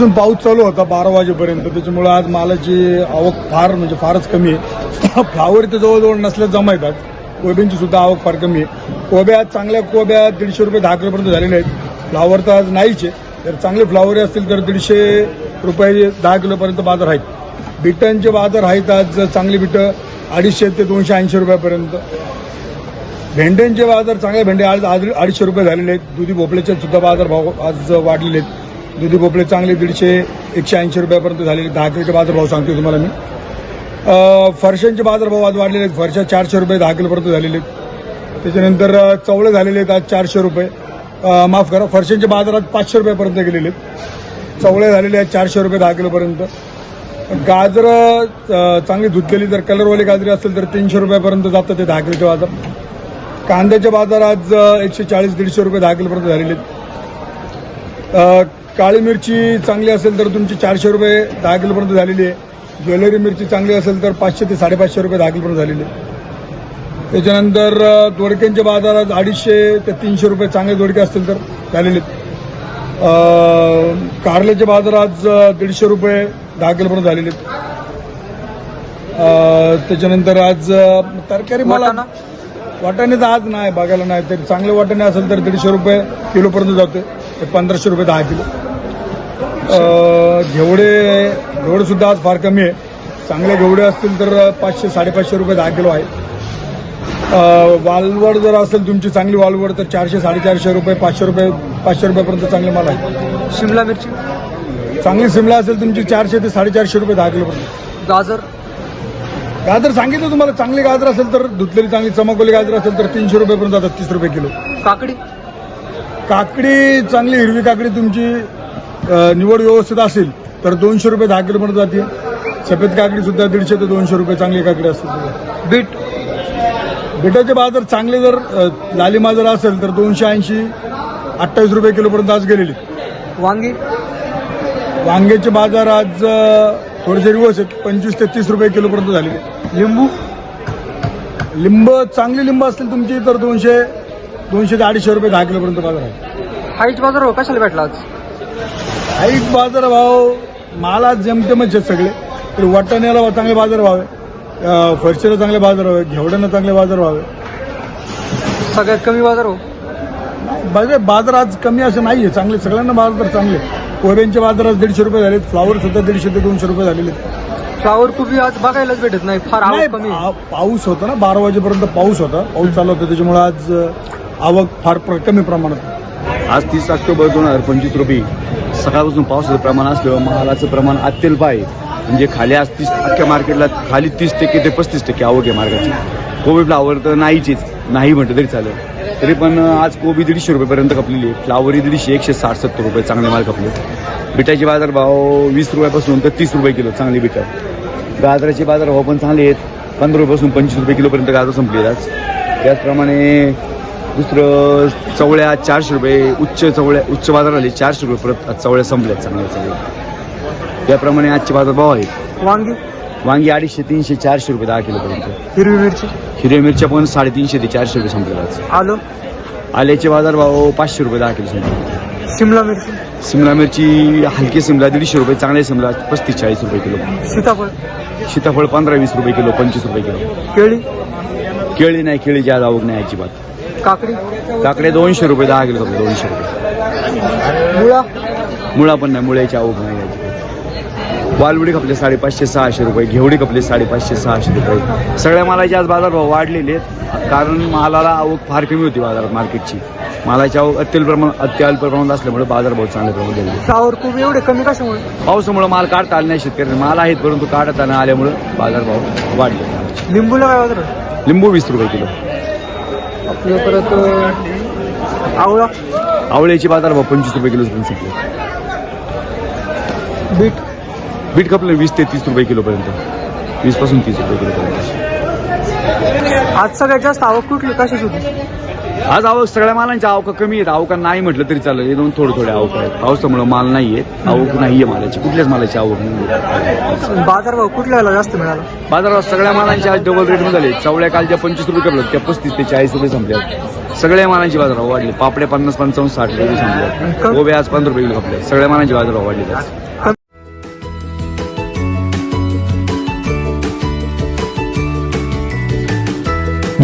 सकाळपासून पाऊस चालू होता बारा वाजेपर्यंत. त्याच्यामुळे आज मालाची आवक फार म्हणजे फारच कमी आहे. फ्लावर इथे जवळजवळ नसल्या जमा येतात. कोब्यांची सुद्धा आवक फार कमी आहे. कोब्या आज चांगल्या कोब्या दीडशे रुपये दहा किलोपर्यंत झालेल्या आहेत फ्लावर तर आज नाहीच आहे. जर चांगले फ्लावर असतील तर दीडशे रुपये दहा किलोपर्यंत बाजार आहेत. बिटांचे बाजार आहेत आज चांगली बिटं. अडीचशे ते दोनशे ऐंशी रुपयापर्यंत. भेंड्यांचे बाजार चांगले भेंडे आज आज अडीचशे रुपये झालेले आहेत दुधी भोपळ्याचे सुद्धा बाजार भाव आज वाढलेले आहेत. दुधी भोपळे चांगले दीडशे एकशे ऐंशी रुपयापर्यंत झालेले. दहा किलोचे बाजार भाव सांगतो तुम्हाला मी. फरशांचे बाजारभाव आज वाढलेले आहेत. फरशा चारशे रुपये दहा किलोपर्यंत झालेले आहेत. त्याच्यानंतर चवळे झालेले आहेत आज चारशे रुपये. माफ करा फरशांचे बाजार आज पाचशे रुपयापर्यंत गेलेले आहेत. चवळे झालेले आहेत चारशे रुपये दहा किलोपर्यंत. गाजर चांगली धुतलेली जर कलरवाली गाजरी असेल तर तीनशे रुपयापर्यंत जातं ते दहा किलोचे बाजार. कांद्याचे बाजार आज एकशे चाळीस दीडशे रुपये दहा किलोपर्यंत झालेले आहेत. काळी मिरची चांगली असेल तर तुमची चारशे रुपये दहा किलोपर्यंत झालेली आहे. ज्वेलरी मिरची चांगली असेल तर पाचशे ते साडेपाचशे रुपये दहा किलोपर्यंत झालेली आहे. त्याच्यानंतर अ, दोडक्यांचे बाजार आज अडीचशे ते तीनशे रुपये चांगले दोडके असतील तर झालेले आहेत. अ, कारल्याचे बाजार आज अ, दीडशे रुपये दहा किलोपर्यंत झालेले त्याच्यानंतर आज तरकारी मला वाटाणा? तर आज नाही बघायला नाही. तर चांगले वाटाणे असेल तर दीडशे रुपये किलोपर्यंत जाते पंधराशे रुपये दहा किलो. घेवडे घेवडे सुद्धा आज फार कमी आहे. चांगले घेवडे असतील तर पाचशे साडेपाचशे रुपये दहा किलो आहे. वालवड जर असेल तुमची चांगली वालवड तर चारशे साडेचारशे रुपये पाचशे रुपये पाचशे रुपयापर्यंत चांगले माल आहे. शिमला मिरची? चांगली सिमला असेल तुमची चारशे ते साडेचारशे रुपये दहा किलोपर्यंत गाजर? गाजर सांगितलं तुम्हाला चांगली गाजर असेल तर धुतलेली चांगली चमकवली गाजर असेल तर तीनशे रुपयेपर्यंत जातात तीस रुपये किलो. काकडी? काकडी चांगली हिरवी काकडी तुमची निवड व्यवस्थित असेल तर दोनशे रुपये दहा किलोपर्यंत जाते. सफेद काकडी सुद्धा दीडशे ते दोनशे रुपये चांगली काकडी असते. बीट. बिटाचे बाजार चांगले जर लालिमा जर असेल तर दोनशे ऐंशी अठ्ठावीस रुपये किलोपर्यंत आज गेलेली. वांगी. वांग्याचे बाजार आज थोडेसे रिवर्स आहेत पंचवीस ते तीस रुपये किलोपर्यंत झालेले. लिंबू. लिंब चांगली लिंब असतील तुमची तर दोनशे दोनशे ते अडीचशे रुपये दहा किलोपर्यंत बाजार आहे. हाईट बाजार हो कशाला भेटला आज? हाईट बाजार भाव माला जमतेमच आहेत सगळे. तर वाटाण्याला चांगले बाजार अं, फरशीला चांगले बाजार आहे. घेवड्यांना चांगले बाजार आहे. सगळ्यात कमी बाजार हो? बाजार बाजार आज कमी असं नाही आहे चांगले सगळ्यांना बाजार चांगले कोब्यांचे बाजार आज दीडशे रुपये झालेत. फ्लावर सुद्धा दीडशे ते दोनशे रुपये झालेले आहेत. फ्लावर कोबी आज बघायलाच भेटत नाही. फार नाही, कमी आहे. पा- पाऊस होता ना बारा वाजेपर्यंत पाऊस होता. पाऊस चालू होता. त्याच्यामुळे आज अं, आवक फार प्र- कमी प्रमाणात. आज तीस ऑक्टोबर दोन हजार पंचवीस रोजी सकाळपासून पावसाचं प्रमाण असलं महालाचं प्रमाण अत्यल्प आहे म्हणजे खाली आज तीस अख्ख्या मार्केटला खाली तीस टक्के ते पस्तीस टक्के आवक आहे मार्गाची. कोबी फ्लावर तर नाहीचीच नाही म्हटलं तरी चालेल. तरी पण आज कोबी दीडशे रुपयेपर्यंत कपलेली आहे. फ्लावरही दीडशे एकशे साठ सत्तर रुपये चांगले माल कपले बिटाचे बाजार भाव वीस रुपयापासून तर तीस रुपये किलो चांगली बिटा गाजराचे बाजार भाव पण चांगले आहेत. पंधरा रुपयापासून पंचवीस रुपये किलोपर्यंत गाजर संपले आज. त्याचप्रमाणे दुसरं चवळ्या चारशे रुपये उच्च चवळ्या उच्च बाजार आले चारशे रुपये परत आज चवळ्या संपल्या चांगल्या चवळ्या त्याप्रमाणे आजचे बाजार भाव आहेत. वांगी? वांगी अडीचशे तीनशे चारशे रुपये दहा किलोपर्यंत हिरवी मिरची? हिरव्या मिरच्या पण साडेतीनशे ते चारशे रुपये संपल्या आज. आलं? आल्याचे बाजार भाव पाचशे रुपये दहा किलो संपले. शिमला मिरची? सिमला मिरची हलकी सिमला दीडशे रुपये चांगले सिमला पस्तीस चाळीस रुपये किलो. सीताफळ? सीताफळ पंधरा वीस रुपये किलो पंचवीस रुपये किलो. केळी? केळी नाही केळीची आज आवक नाही अजिबात. काकडी? काकडे दोनशे रुपये दहा किलो फक्त दोनशे रुपये. मुळा? मुळा पण नाही मुळ्याची आवक नाही अजिबात वालवडी खपले साडेपाचशे सहाशे रुपये घेवडी खपले साडेपाचशे सहाशे रुपये. सगळ्या मालाचे आज बाजारभाव वाढलेले आहेत. कारण मालाला आवक फार कमी होती बाजारात मार्केटची. मालाची आवक अत्यल्प प्रमाण अत्यल्प प्रमाणात असल्यामुळे बाजारभाव चांगल्या प्रमाणात फ्लावर कोबी एवढे कमी कशामुळे? पावसामुळे माल काढता आले नाही शेतकऱ्यांना. माल आहेत परंतु काढता न आल्यामुळे बाजारभाव वाढले. लिंबूला काय बाजार? लिंबू वीस रुपये किलो. आपलं परत आवळा. आवळ्याचे बाजारभाव पंचवीस रुपये किलो पण संपले बीट. बीट खपले वीस ते तीस रुपये किलोपर्यंत. वीसपासून तीस रुपये किलोपर्यंत. आज सगळ्यात जास्त आवक कुठली? कशाची होती? आज आवक सगळ्या मालांची आवका कमी आहेत. आवका नाही म्हटलं तरी चालेल. हे दोन थोडे थोडे आवक आहेत. पावसामुळे माल नाहीये आवक नाहीये मालाची. कुठल्याच मालाची आवक नाही बाजारभाव कुठल्याला जास्त मिळाला? बाजारात सगळ्या मालांचे आज डबल रेट झाले चवळ्या कालच्या पंचवीस रुपये कपल्यात त्या पस्तीस ते चाळीस रुपये संपल्यात सगळ्या मालांची बाजारात वाढली पापड्या पन्नास पंचावन्न साठ रुपये संपल्यात गोबे आज पंधरा रुपये किलो सगळ्या मालांची बाजारात वाढली